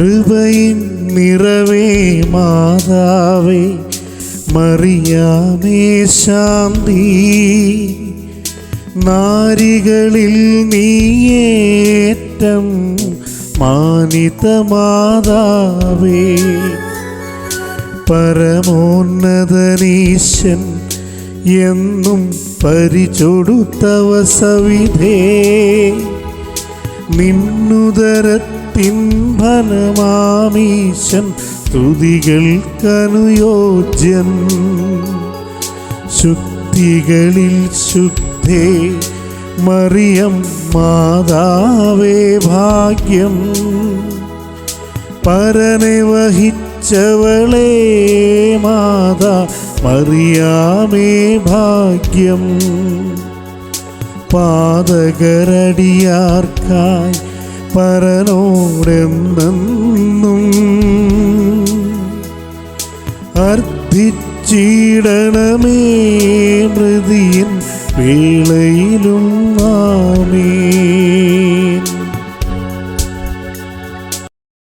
കൃപയിൻ നിറവേ മാതാവേ മറിയാമേ ശാന്തി. നാരികളിൽ നീയേറ്റം മാനിത മാതാവേ പരമോന്നതനീശൻ എന്നും പരിചൊടുത്തവ സവിധേ. നിന്നുദരത്തിൻ ഫലമാമീശൻ സ്തുതികൾക്കനുയോജ്യൻ ശുദ്ധികളിൽ ശുദ്ധേ മറിയം മാതാവേ ഭാഗ്യം. പരനെ വഹിച്ചവളേ മാതാ മറിയാമേ ഭാഗ്യം. പാതകരടിയാർക്കായി പരനോടെന്നും അർത്ഥിച്ചിടണമേ മൃതിയൻ വേളയിലും